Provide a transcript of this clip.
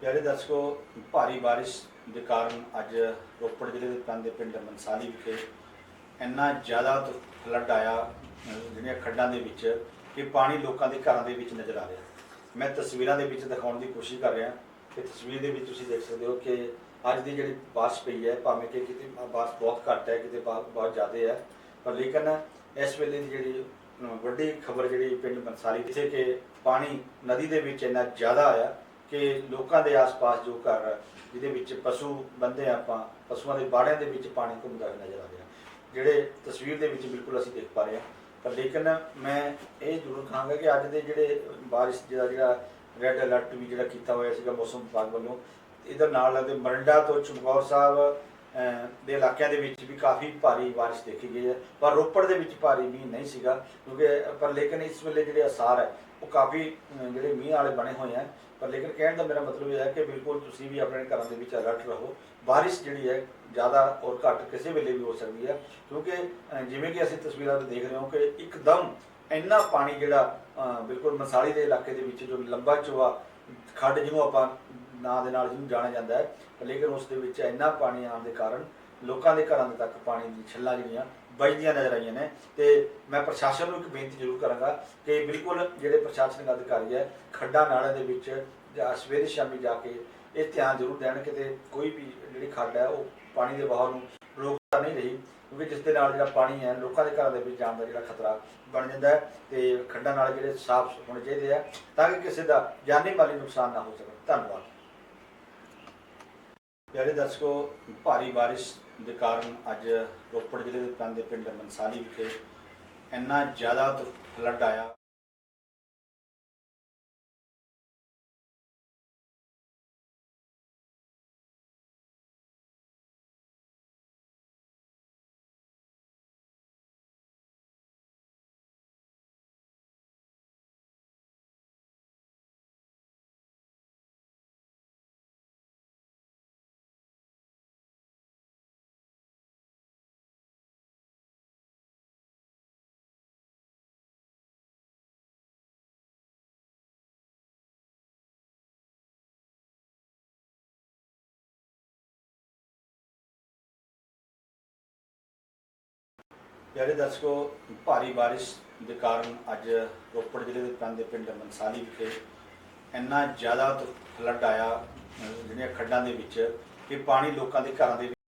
ਪਿਆਰੇ ਦਰਸ਼ਕੋ, ਭਾਰੀ ਬਾਰਿਸ਼ ਦੇ ਕਾਰਨ ਅੱਜ ਰੋਪੜ ਜ਼ਿਲ੍ਹੇ ਦੇ ਪੈਂਦੇ ਪਿੰਡ ਮਨਸਾਲੀ ਵਿਖੇ ਇੰਨਾ ਜ਼ਿਆਦਾ ਫਲੱਡ ਆਇਆ ਜਿਹੜੀਆਂ ਖੱਡਾਂ ਦੇ ਵਿੱਚ ਕਿ ਪਾਣੀ ਲੋਕਾਂ ਦੇ ਘਰਾਂ ਦੇ ਵਿੱਚ ਨਜ਼ਰ ਆ ਰਿਹਾ। ਮੈਂ ਤਸਵੀਰਾਂ ਦੇ ਵਿੱਚ ਦਿਖਾਉਣ ਦੀ ਕੋਸ਼ਿਸ਼ ਕਰ ਰਿਹਾ। ਕਿ ਤਸਵੀਰ ਦੇ ਵਿੱਚ ਤੁਸੀਂ ਦੇਖ ਸਕਦੇ ਹੋ ਕਿ ਅੱਜ ਦੀ ਜਿਹੜੀ ਬਾਰਿਸ਼ ਪਈ ਹੈ, ਭਾਵੇਂ ਕਿ ਕਿਤੇ ਬਾਰਿਸ਼ ਬਹੁਤ ਘੱਟ ਹੈ, ਕਿਤੇ ਬਾ- ਬਹੁਤ ਜ਼ਿਆਦਾ ਹੈ, ਪਰ ਲੇਕਿਨ ਇਸ ਵੇਲੇ ਦੀ ਜਿਹੜੀ ਵੱਡੀ ਖਬਰ ਜਿਹੜੀ ਪਿੰਡ ਮਨਸਾਲੀ ਜਿੱਥੇ ਕਿ ਪਾਣੀ ਨਦੀ ਦੇ ਵਿੱਚ ਇੰਨਾ ਜ਼ਿਆਦਾ ਆਇਆ ਕਿ ਲੋਕਾਂ ਦੇ ਆਸ-ਪਾਸ ਜੋ ਘਰ ਜਿਹਦੇ ਵਿੱਚ ਪਸ਼ੂ ਬੰਦੇ ਆਪਾਂ, ਪਸ਼ੂਆਂ ਦੇ ਬਾੜਿਆਂ ਦੇ ਵਿੱਚ ਪਾਣੀ ਘੁੰਮਦਾ ਹੋਇਆ ਨਜ਼ਰ ਆ ਰਿਹਾ। ਜਿਹੜੇ ਤਸਵੀਰ ਦੇ ਵਿੱਚ ਬਿਲਕੁਲ ਅਸੀਂ ਦੇਖ ਪਾ ਰਹੇ ਹਾਂ। ਪਰ ਲੇਕਿਨ ਮੈਂ ਇਹ ਜ਼ਰੂਰ ਕਹਾਂਗਾ ਕਿ ਅੱਜ ਦੇ ਜਿਹੜੇ ਬਾਰਿਸ਼ ਜਿਹੜਾ ਜਿਹੜਾ ਰੈੱਡ ਅਲਰਟ ਵੀ ਜਿਹੜਾ ਕੀਤਾ ਹੋਇਆ ਸੀਗਾ ਮੌਸਮ ਵਿਭਾਗ ਵੱਲੋਂ, ਇਹਦੇ ਨਾਲ ਲੱਗਦੇ ਮਰੰਡਾ ਤੋਂ ਚਮਕੌਰ ਸਾਹਿਬ ਦੇ ਇਲਾਕਿਆਂ ਦੇ ਵਿੱਚ ਵੀ ਕਾਫੀ ਭਾਰੀ ਬਾਰਿਸ਼ ਦੇਖੀ ਗਈ ਹੈ। ਪਰ ਰੋਪੜ ਦੇ ਵਿੱਚ ਭਾਰੀ ਮੀਂਹ ਨਹੀਂ ਸੀਗਾ, ਕਿਉਂਕਿ, ਪਰ ਲੇਕਿਨ ਇਸ ਵੇਲੇ ਜਿਹੜੇ ਅਸਾਰ ਹੈ, ਉਹ ਕਾਫੀ ਜਿਹੜੇ ਮੀਂਹ ਵਾਲੇ ਬਣੇ ਹੋਏ ਹੈ। ਪਰ ਲੇਕਿਨ ਕਹਿਣ ਦਾ ਮੇਰਾ ਮਤਲਬ ਇਹ ਹੈ ਕਿ ਬਿਲਕੁਲ ਤੁਸੀਂ ਵੀ ਆਪਣੇ ਘਰਾਂ ਦੇ ਵਿੱਚ ਅਲਰਟ ਰਹੋ। ਬਾਰਿਸ਼ ਜਿਹੜੀ ਹੈ, ਜ਼ਿਆਦਾ ਔਰ ਘੱਟ ਕਿਸੇ ਵੇਲੇ ਵੀ ਹੋ ਸਕਦੀ ਹੈ, ਕਿਉਂਕਿ ਜਿਵੇਂ ਕਿ ਅਸੀਂ ਤਸਵੀਰਾਂ 'ਤੇ ਦੇਖ ਰਹੇ ਹਾਂ ਕਿ ਇੱਕਦਮ ਇੰਨਾ ਪਾਣੀ ਜਿਹੜਾ ਬਿਲਕੁਲ ਮਸਾਲੀ ਦੇ ਇਲਾਕੇ ਦੇ ਵਿੱਚ ਜੋ ਲੰਬਾ ਚੋਆ ਖੱਡ ਜਿਹਨੂੰ ਆਪਾਂ ਨਾਂ ਦੇ ਨਾਲ ਜਿਹਨੂੰ ਜਾਣਿਆ ਜਾਂਦਾ ਹੈ। ਲੇਕਿਨ ਉਸ ਦੇ ਵਿੱਚ ਇੰਨਾ ਪਾਣੀ ਆਉਣ ਦੇ ਕਾਰਨ ਲੋਕਾਂ ਦੇ ਘਰਾਂ ਦੇ ਤੱਕ ਪਾਣੀ ਦੀ ਛੱਲਾਂ ਜਿਹੜੀਆਂ ਵੱਜਦੀਆਂ ਨਜ਼ਰ ਆਈਆਂ ਨੇ। ਤੇ ਮੈਂ ਪ੍ਰਸ਼ਾਸਨ ਨੂੰ ਇੱਕ ਬੇਨਤੀ ਜ਼ਰੂਰ ਕਰਾਂਗਾ ਕਿ ਬਿਲਕੁਲ ਜਿਹੜੇ ਪ੍ਰਸ਼ਾਸਨਿਕ ਅਧਿਕਾਰੀ ਹੈ, ਖੱਡਾਂ ਨਾਲਿਆਂ ਦੇ ਵਿੱਚ ਜਾਂ ਸਵੇਰੇ ਸ਼ਾਮੀ ਜਾ ਕੇ ਇਹ ਧਿਆਨ ਜ਼ਰੂਰ ਦੇਣ ਕਿਤੇ ਕੋਈ ਵੀ ਜਿਹੜੀ ਖੱਡ ਹੈ, ਉਹ ਪਾਣੀ ਦੇ ਵਹਾਅ ਨੂੰ ਰੋਕਦਾ ਨਹੀਂ ਰਹੀ, ਕਿਉਂਕਿ ਜਿਸ ਦੇ ਨਾਲ ਜਿਹੜਾ ਪਾਣੀ ਹੈ, ਲੋਕਾਂ ਦੇ ਘਰਾਂ ਦੇ ਵਿੱਚ ਜਾਣ ਦਾ ਜਿਹੜਾ ਖਤਰਾ ਬਣ ਜਾਂਦਾ ਹੈ ਤੇ ਖੱਡਾਂ ਨਾਲ ਜਿਹੜੇ ਸਾਫ਼ ਹੋਣੇ ਚਾਹੀਦੇ ਆ ਤਾਂ ਕਿ ਕਿਸੇ ਦਾ ਜਾਨੀ ਮਾਲੀ ਨੁਕਸਾਨ ਨਾ ਹੋ ਸਕੇ। ਧੰਨਵਾਦ। ਪਿਆਰੇ ਦਰਸ਼ਕੋ, ਭਾਰੀ ਬਾਰਿਸ਼ ਦੇ ਕਾਰਨ ਅੱਜ ਰੋਪੜ ਜ਼ਿਲ੍ਹੇ ਦੇ ਪੈਂਦੇ ਪਿੰਡ ਮਨਸਾਲੀ ਵਿਖੇ ਇੰਨਾ ਜ਼ਿਆਦਾ ਫਲੱਡ ਆਇਆ। ਪਿਆਰੇ ਦਰਸ਼ਕੋ, ਭਾਰੀ ਬਾਰਿਸ਼ ਦੇ ਕਾਰਨ ਅੱਜ ਰੋਪੜ ਜ਼ਿਲ੍ਹੇ ਦੇ ਪਿੰਡ ਦੇ ਪਿੰਡ ਮਨਸਾਲੀ ਵਿਖੇ ਇੰਨਾ ਜ਼ਿਆਦਾ ਫਲੱਡ ਆਇਆ ਜਿਹੜੀਆਂ ਖੱਡਾਂ ਦੇ ਵਿੱਚ, ਕਿ ਪਾਣੀ ਲੋਕਾਂ ਦੇ ਘਰਾਂ ਦੇ